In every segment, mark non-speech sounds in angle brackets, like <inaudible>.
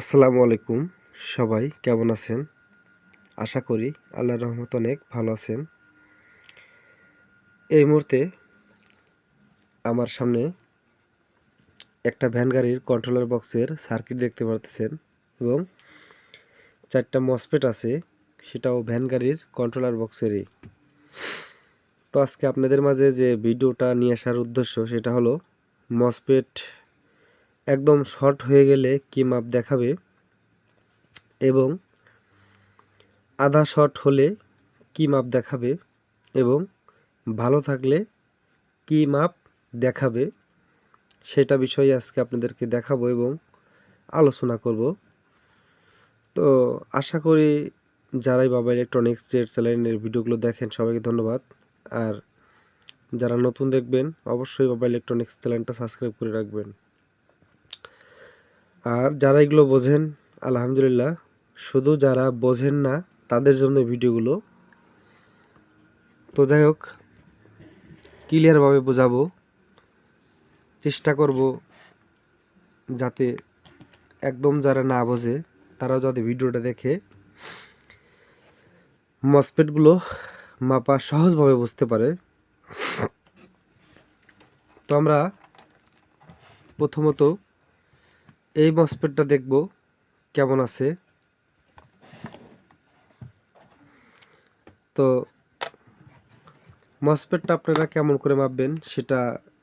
আসসালামু আলাইকুম সবাই, কেমন আছেন? আশা করি আল্লাহর রহমত অনেক ভালো আছেন। এই মুহূর্তে আমার সামনে একটা ভ্যান গাড়ির কন্ট্রোলার বক্সের সার্কিট দেখতে পারতেছেন এবং চারটা মসপেট আছে, সেটাও ভ্যান গাড়ির কন্ট্রোলার বক্সেরই তো আজকে আপনাদের মাঝে যে ভিডিওটা নিয়ে আসার উদ্দেশ্য, সেটা হলো মসপেট একদম শর্ট হয়ে গেলে কি মাপ দেখাবে? এবং আধা শর্ট হলে কি মাপ দেখাবে? এবং ভালো থাকলে কি মাপ দেখাবে? সেটা বিষয়ে আজকে আপনাদেরকে দেখাবো এবং আলোচনা করব। তো আশা করি যারাই বাবা ইলেকট্রনিক্স জেড চ্যানেলের ভিডিওগুলো দেখেন সবাইকে ধন্যবাদ। আর যারা নতুন দেখবেন, অবশ্যই বাবা ইলেকট্রনিক্স চ্যানেলটা সাবস্ক্রাইব করে রাখবেন। আর যারা এগুলো বোঝেন, আলহামদুলিল্লাহ, শুধু যারা বোঝেন না, তাদের জন্য ভিডিওগুলো। তো যাই হোক ক্লিয়ারভাবে বোঝাবো, চেষ্টা করব যাতে একদম যারা না বোঝে, তারাও যাতে ভিডিওটা দেখে। মসপেটগুলো মাপা সহজভাবে বুঝতে পারে। তো আমরা প্রথমত এই মসপেটটা দেখব। কেমন আছে? তো, মসপেটটা আপনারা কেমন করে মাপবেন সেটা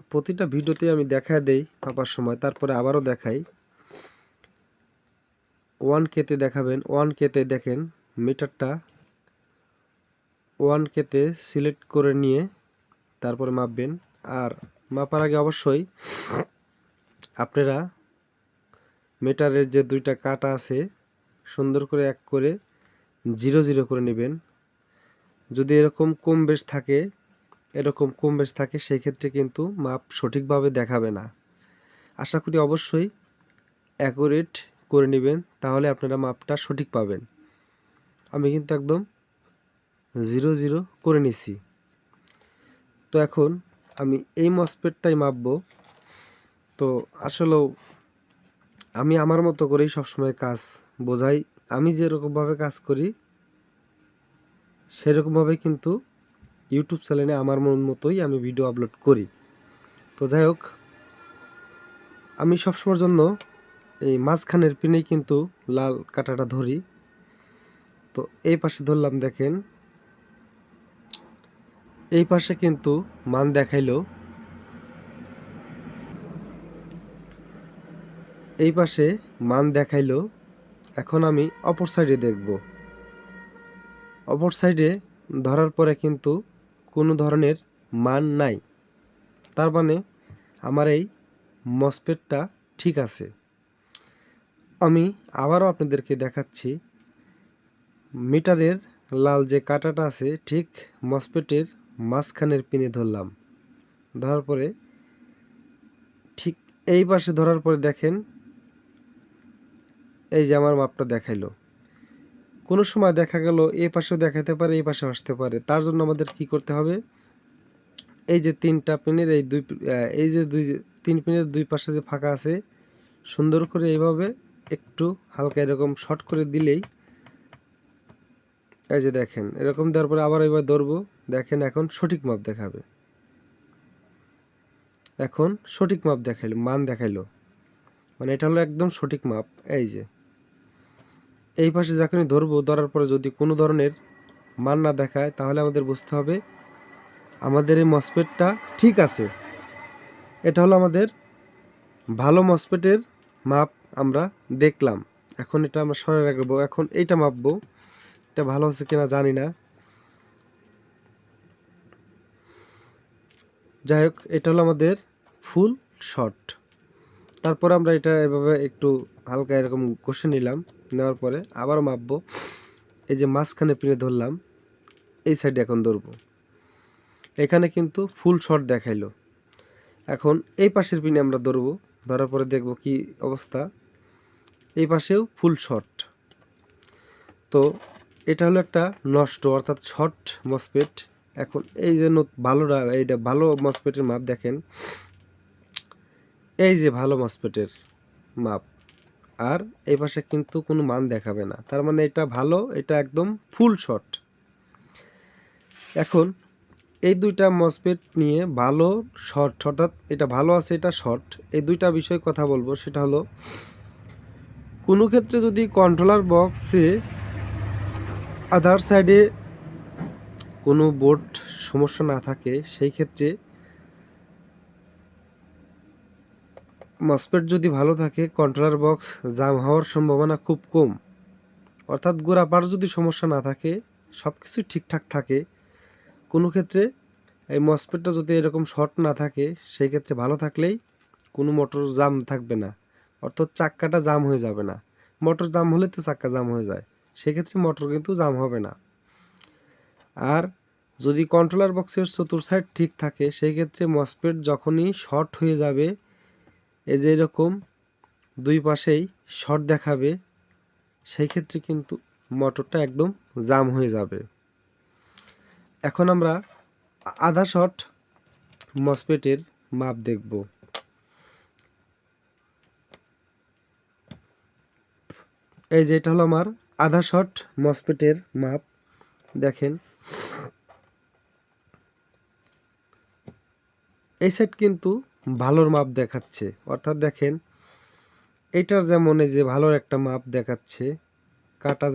প্রতিটা ভিডিওতে আমি দেখায় দেই মাপার সময়, তারপরে আবারও দেখাই। ওয়ান কেতে দেখাবেন ওয়ান কেতে দেখেন মিটারটা। ওয়ান কেতে সিলেক্ট করে নিয়ে তারপরে মাপবেন। আর মাপার আগে অবশ্যই আপনারা মিটারের যে দুইটা কাটা আছে, সুন্দর করে এক করে জিরো জিরো করে নেবেন। যদি এরকম কম বেশ থাকে, এরকম কম বেশ থাকে, সেই ক্ষেত্রে কিন্তু মাপ সঠিকভাবে দেখাবে না। আশা করি অবশ্যই অ্যাকুরেট করে নেবেন, তাহলে আপনারা মাপটা সঠিক পাবেন। আমি কিন্তু একদম জিরো জিরো করে নিছি। তো এখন আমি এই মসপেটটাই মাপবো। তো আসলেও আমি আমার মতো করেই সবসময় কাজ বোঝাই। আমি যেরকমভাবে কাজ করি সেরকমভাবে কিন্তু ইউটিউব চ্যানেলে আমার মন মতোই আমি ভিডিও আপলোড করি। তো যাই হোক, আমি সবসময়ের জন্য এই মাঝখানের পিনেই কিন্তু লাল কাটাটা ধরি। তো এই পাশে ধরলাম দেখেন, এই পাশে কিন্তু মান দেখাইলো। এই পাশে মান দেখাইলো, এখন আমি অপর সাইডে দেখব। অপর সাইডে ধরার পরে কিন্তু কোনো ধরনের মান নাই। তার মানে আমার এই মসপেটটা ঠিক আছে। আমি আবারও আপনাদেরকে দেখাচ্ছি, মিটারের লাল যে কাটাটা আছে, ঠিক মসপেটের মাঝখানের পিনে ধরলাম। ধরার পরে ঠিক এই পাশে ধরার পরে দেখেন এই যে আমার মাপটা দেখাইলো। কোনো সময় দেখা গেল এই পাশেও দেখাতে পারে, এই পাশেও আসতে পারে। তার জন্য আমাদের কি করতে হবে? এই যে তিনটা পিনের এই দুই এই যে দুই তিন পিনের দুই পাশে যে ফাঁকা আছে, সুন্দর করে এইভাবে একটু হালকা এরকম শর্ট করে দিলেই এই যে দেখেন, এরকম দেওয়ার পরে আবার এবার ধরবো। দেখেন এখন সঠিক মাপ দেখাবে। এখন সঠিক মাপ দেখাইলো, মান দেখাইলো। মানে এটা হলো একদম সঠিক মাপ। এই যে। এই পাশে যখনই ধরবো, ধরার পরে যদি কোনো ধরনের মান না দেখায়, তাহলে আমাদের বুঝতে হবে আমাদের এই মসপেটটা ঠিক আছে। এটা হলো আমাদের ভালো মসপেটের মাপ আমরা দেখলাম। এখন এটা আমরা সরে রাখব। এখন এইটা মাপবো। এটা ভালো হচ্ছে কিনা জানি না। যাই হোক, এটা হলো আমাদের ফুল শর্ট তারপর আমরা এটা এভাবে একটু হালকা এরকম কষে নিলাম, নেওয়ার পরে আবার মাপবো। এই যে মাঝখানে পিনে ধরলাম, এই সাইডে এখন ধরবো। এখানে কিন্তু ফুল শর্ট দেখাইলো। এখন এই পাশের পিনে আমরা ধরবো, ধরার পরে দেখব কি অবস্থা। এই পাশেও ফুল শর্ট তো এটা হলো একটা নষ্ট, অর্থাৎ শর্ট মসপেট এখন এই যে ভালোটা, এইটা ভালো মসপেটের মাপ দেখেন। এই যে ভালো মসপেটের মাপ। আর এই পাশে কিন্তু কোনো মান দেখাবে না। তার মানে এটা ভালো, এটা একদম ফুল শর্ট এখন এই দুইটা মসপেট নিয়ে ভালো শর্ট অর্থাৎ এটা ভালো আছে, এটা শর্ট এই দুইটা বিষয়ে কথা বলব। সেটা হলো, কোনো ক্ষেত্রে যদি কন্ট্রোলার বক্সে আধার সাইডে কোনো বোর্ড সমস্যা না থাকে, সেই ক্ষেত্রে মসপেট যদি ভালো থাকে, কন্ট্রোলার বক্স জাম হওয়ার সম্ভাবনা খুব কম। অর্থাৎ গোড়াপাড় যদি সমস্যা না থাকে সব কিছু ঠিকঠাক থাকে, কোনো ক্ষেত্রে এই মসপেটটা যদি এরকম শর্ট না থাকে, সেই ক্ষেত্রে ভালো থাকলেই কোনো মোটর জাম থাকবে না। অর্থাৎ চাক্কাটা জাম হয়ে যাবে না। মোটর জাম হলে তো চাক্কা জাম হয়ে যায়। সেক্ষেত্রে মোটর কিন্তু জাম হবে না। আর যদি কন্ট্রোলার বক্সের চতুর সাইড ঠিক থাকে, সেই ক্ষেত্রে মসপেট যখনই শর্ট হয়ে যাবে এই যে এরকম দুই পাশেই শর্ট দেখাবে, সেই ক্ষেত্রে কিন্তু মোটরটা একদম জাম হয়ে যাবে। এখন আমরা আধা শর্ট মসপেটের মাপ দেখব। এই যে এটা হলো আমার আধা শর্ট মসপেটের মাপ, দেখেন। এই সেট কিন্তু ভালোর মাপ দেখাচ্ছে। অর্থাৎ দেখেন, এইটার যেমন এই যে ভালোর একটা মাপ দেখাচ্ছে, কাটা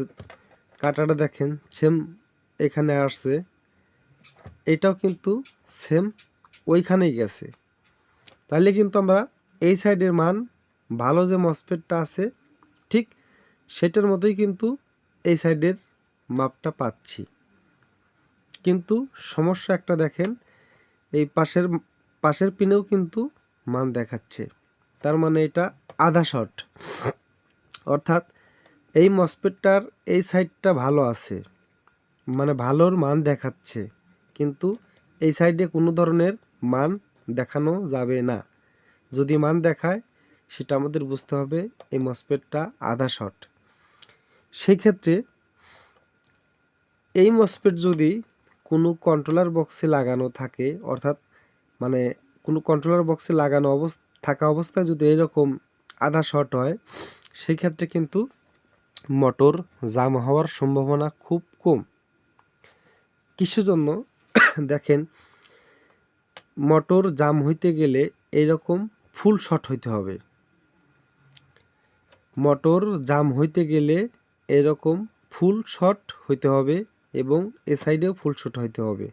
কাটাটা দেখেন সেম এখানে আসছে, এটাও কিন্তু সেম ওইখানেই গেছে। তাহলে কিন্তু আমরা এই সাইডের মান, ভালো যে মসপেটটা আছে, ঠিক সেটার মতোই কিন্তু এই সাইডের মাপটা পাচ্ছি। কিন্তু সমস্যা একটা দেখেন, এই পাশের পাশের পিনেও কিন্তু মান দেখাচ্ছে। তার মানে এটা আধা শর্ট অর্থাৎ এই মসপেটটার এই সাইডটা ভালো আছে। মানে ভালোর মান দেখাচ্ছে। কিন্তু এই সাইডে কোনো ধরনের মান দেখানো যাবে না। যদি মান দেখায়, সেটা আমাদের বুঝতে হবে এই মসপেটটা আধা শর্ট সেই ক্ষেত্রে এই মসপেট যদি কোনো কন্ট্রোলার বক্সে লাগানো থাকে, অর্থাৎ মানে কোনো কন্ট্রোলার বক্সে লাগানো অবস্থা থাকা অবস্থায় যদি এরকম আধা শর্ট হয়, সেই ক্ষেত্রে কিন্তু মোটর জাম হওয়ার সম্ভাবনা খুব কম। কিসের জন্য? <coughs> দেখেন মোটর জাম হইতে গেলে এইরকম ফুল শর্ট হইতে হবে। মোটর জাম হইতে গেলে এরকম ফুল শর্ট হইতে হবে এবং এ সাইডেও ফুল শর্ট হইতে হবে।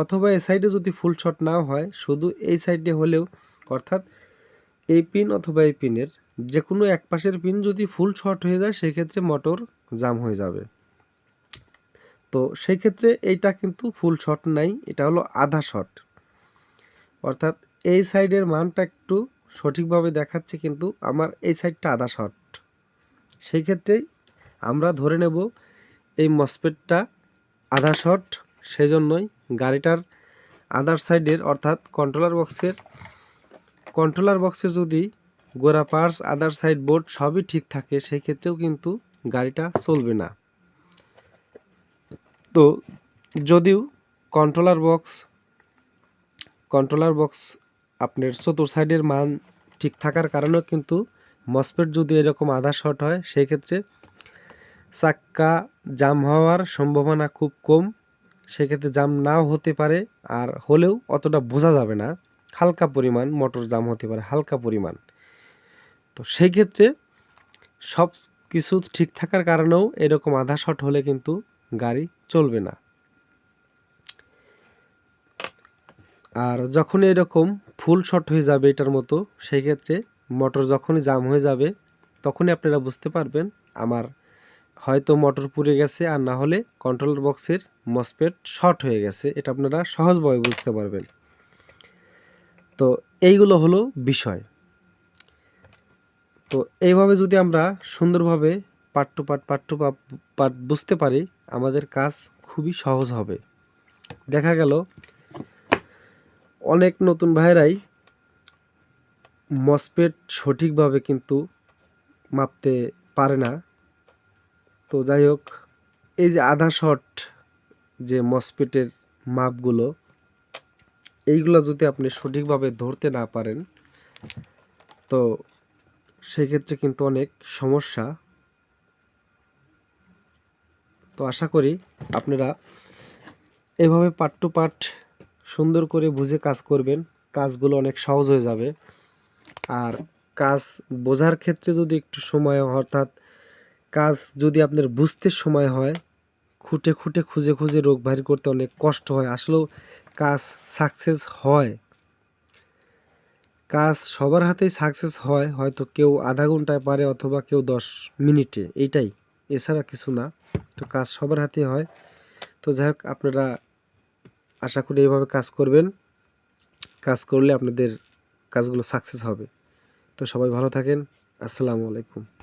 অথবা এ সাইডে যদি ফুল শট নাও হয়, শুধু এই সাইডে হলেও, অর্থাৎ এই পিন অথবা এই পিনের যে কোনো এক পাশের পিন যদি ফুল শর্ট হয়ে যায়, সেক্ষেত্রে মোটর জাম হয়ে যাবে। তো সেই ক্ষেত্রে এইটা কিন্তু ফুল শট নাই, এটা হলো আধা শট। অর্থাৎ এই সাইডের মানটা একটু সঠিকভাবে দেখাচ্ছে কিন্তু আমার এই সাইডটা আধা শট। সেই ক্ষেত্রেই আমরা ধরে নেব এই মসপেটটা আধা শট, সেজন্যই গাড়িটার আদার সাইডের অর্থাৎ কন্ট্রোলার বক্সের কন্ট্রোলার বক্সে যদি গোড়া পার্স আদার সাইড বোর্ড সবই ঠিক থাকে, সেই ক্ষেত্রেও কিন্তু গাড়িটা চলবে না। তো যদিও কন্ট্রোলার বক্স কন্ট্রোলার বক্স আপনার চতুর সাইডের মান ঠিক থাকার কারণেও কিন্তু মসপেট যদি এরকম আধা শর্ট হয়, সেই ক্ষেত্রে চাক্কা জাম হওয়ার সম্ভাবনা খুব কম। সেক্ষেত্রে জাম নাও হতে পারে, আর হলেও অতটা বোঝা যাবে না। হালকা পরিমাণ, মোটর জাম হতে পারে, হালকা পরিমাণ। তো সেই ক্ষেত্রে সব কিছু ঠিক থাকার কারণেও এরকম আধা শট হলে কিন্তু গাড়ি চলবে না। আর যখন এরকম ফুল শট হয়ে যাবে এটার মতো সেই ক্ষেত্রে মোটর যখনই জাম হয়ে যাবে, তখনই আপনারা বুঝতে পারবেন আমার হয়তো মোটর পুড়ে গেছে আর না হলে কন্ট্রোলার বক্সের মসপেট শর্ট হয়ে গেছে। এটা আপনারা সহজভাবে বুঝতে পারবেন। তো এইগুলো হলো বিষয়। তো এইভাবে যদি আমরা সুন্দরভাবে part two part part two বুঝতে পারি, আমাদের কাজ খুবই সহজ হবে। দেখা গেল, অনেক নতুন ভাইরাই মসপেট সঠিকভাবে কিন্তু মাপতে পারে না। তো যাই হোক এই যে আধা শট যে মসপেটের মাপগুলো, এইগুলো যদি আপনি সঠিকভাবে ধরতে না পারেন, তো সেক্ষেত্রে কিন্তু অনেক সমস্যা। তো আশা করি আপনারা এভাবে পার্ট টু পার্ট সুন্দর করে বুঝে কাজ করবেন, কাজগুলো অনেক সহজ হয়ে যাবে। আর কাজ বোঝার ক্ষেত্রে যদি একটু সময় অর্থাৎ কাজ যদি আপনার বুঝতে সময় হয়, খুঁটে খুঁটে খুঁজে খুঁজে রোগ বাহির করতে অনেক কষ্ট হয়, আসলেও কাজ সাকসেস হয়। কাজ সবার হাতেই সাকসেস হয়, হয়তো কেউ আধা ঘন্টায় পারে অথবা কেউ দশ মিনিটে, এইটাই। এছাড়া কিছু না, তো কাজ সবার হাতে হয়। তো যাই হোক, আপনারা আশা করি এইভাবে কাজ করবেন। কাজ করলে আপনাদের কাজগুলো সাকসেস হবে। তো সবাই ভালো থাকেন। আসসালামু আলাইকুম।